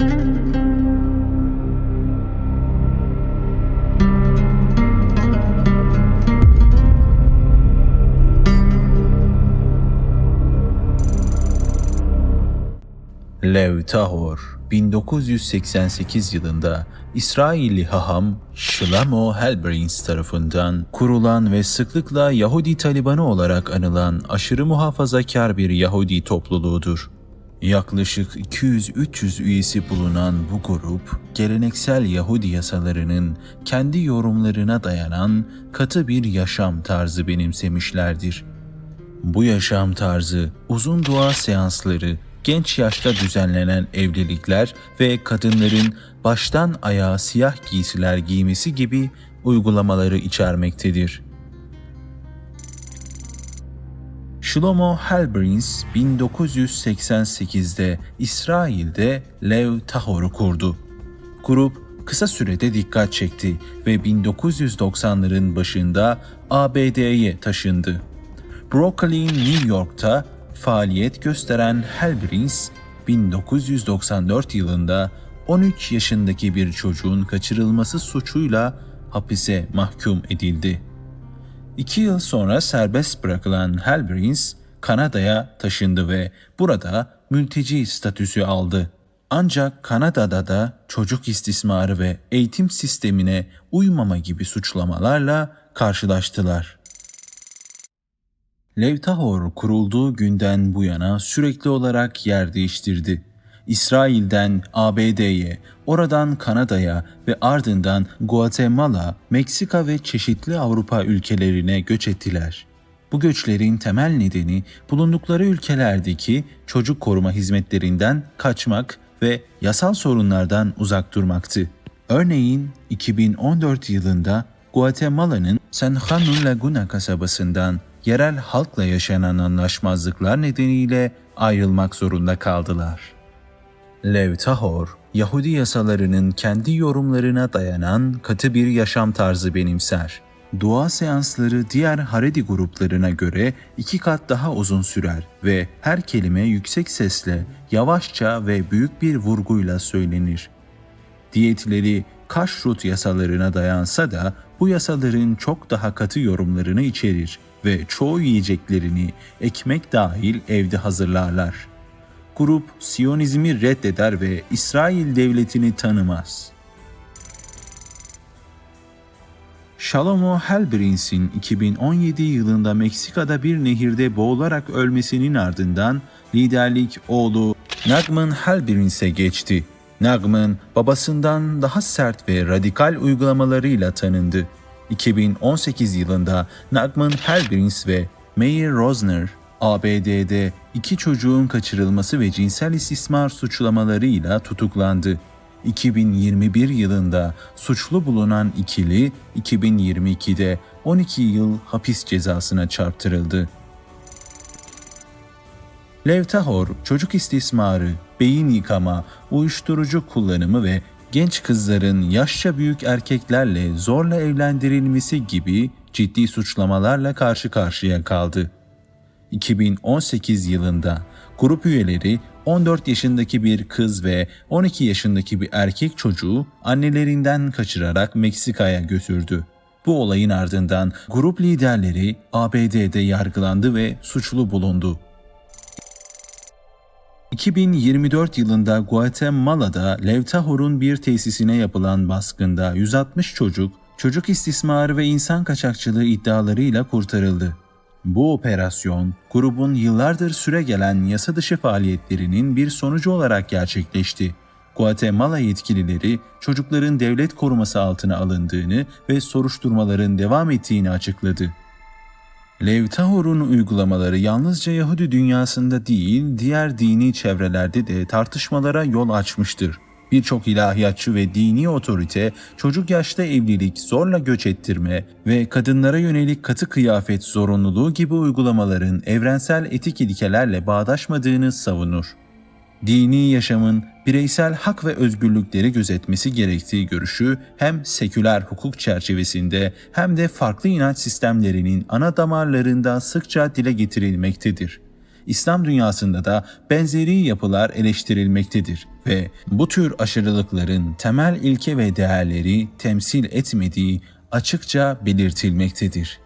Lev Tahor 1988 yılında İsrailli haham Shlomo Halberins tarafından kurulan ve sıklıkla Yahudi Talibanı olarak anılan aşırı muhafazakar bir Yahudi topluluğudur. Yaklaşık 200-300 üyesi bulunan bu grup, geleneksel Yahudi yasalarının kendi yorumlarına dayanan katı bir yaşam tarzı benimsemişlerdir. Bu yaşam tarzı, uzun dua seansları, genç yaşta düzenlenen evlilikler ve kadınların baştan ayağa siyah giysiler giymesi gibi uygulamaları içermektedir. Shlomo Halberins 1988'de İsrail'de Lev Tahor'u kurdu. Grup kısa sürede dikkat çekti ve 1990'ların başında ABD'ye taşındı. Brooklyn, New York'ta faaliyet gösteren Halberins 1994 yılında 13 yaşındaki bir çocuğun kaçırılması suçuyla hapise mahkum edildi. İki yıl sonra serbest bırakılan Halberins, Kanada'ya taşındı ve burada mülteci statüsü aldı. Ancak Kanada'da da çocuk istismarı ve eğitim sistemine uymama gibi suçlamalarla karşılaştılar. Levtahor kurulduğu günden bu yana sürekli olarak yer değiştirdi. İsrail'den ABD'ye, oradan Kanada'ya ve ardından Guatemala, Meksika ve çeşitli Avrupa ülkelerine göç ettiler. Bu göçlerin temel nedeni bulundukları ülkelerdeki çocuk koruma hizmetlerinden kaçmak ve yasal sorunlardan uzak durmaktı. Örneğin 2014 yılında Guatemala'nın San Juan Laguna kasabasından yerel halkla yaşanan anlaşmazlıklar nedeniyle ayrılmak zorunda kaldılar. Lev Tahor, Yahudi yasalarının kendi yorumlarına dayanan katı bir yaşam tarzı benimser. Dua seansları diğer Haredi gruplarına göre iki kat daha uzun sürer ve her kelime yüksek sesle, yavaşça ve büyük bir vurguyla söylenir. Diyetleri kaşrut yasalarına dayansa da bu yasaların çok daha katı yorumlarını içerir ve çoğu yiyeceklerini ekmek dahil evde hazırlarlar. Grup Siyonizmi reddeder ve İsrail devletini tanımaz. Shalomo Halberins'in 2017 yılında Meksika'da bir nehirde boğularak ölmesinin ardından liderlik oğlu Nagman Halberins'e geçti. Nagman babasından daha sert ve radikal uygulamalarıyla tanındı. 2018 yılında Nagman Halberins ve Meyer Rosner, ABD'de iki çocuğun kaçırılması ve cinsel istismar suçlamalarıyla tutuklandı. 2021 yılında suçlu bulunan ikili 2022'de 12 yıl hapis cezasına çarptırıldı. Lev Tahor, çocuk istismarı, beyin yıkama, uyuşturucu kullanımı ve genç kızların yaşça büyük erkeklerle zorla evlendirilmesi gibi ciddi suçlamalarla karşı karşıya kaldı. 2018 yılında grup üyeleri 14 yaşındaki bir kız ve 12 yaşındaki bir erkek çocuğu annelerinden kaçırarak Meksika'ya götürdü. Bu olayın ardından grup liderleri ABD'de yargılandı ve suçlu bulundu. 2024 yılında Guatemala'da Levtahor'un bir tesisine yapılan baskında 160 çocuk, çocuk istismarı ve insan kaçakçılığı iddialarıyla kurtarıldı. Bu operasyon, grubun yıllardır süre gelen yasa dışı faaliyetlerinin bir sonucu olarak gerçekleşti. Guatemala yetkilileri çocukların devlet koruması altına alındığını ve soruşturmaların devam ettiğini açıkladı. Lev Tahor'un uygulamaları yalnızca Yahudi dünyasında değil, diğer dini çevrelerde de tartışmalara yol açmıştır. Birçok ilahiyatçı ve dini otorite çocuk yaşta evlilik, zorla göç ettirme ve kadınlara yönelik katı kıyafet zorunluluğu gibi uygulamaların evrensel etik ilkelerle bağdaşmadığını savunur. Dini yaşamın bireysel hak ve özgürlükleri gözetmesi gerektiği görüşü hem seküler hukuk çerçevesinde hem de farklı inanç sistemlerinin ana damarlarında sıkça dile getirilmektedir. İslam dünyasında da benzeri yapılar eleştirilmektedir ve bu tür aşırılıkların temel ilke ve değerleri temsil etmediği açıkça belirtilmektedir.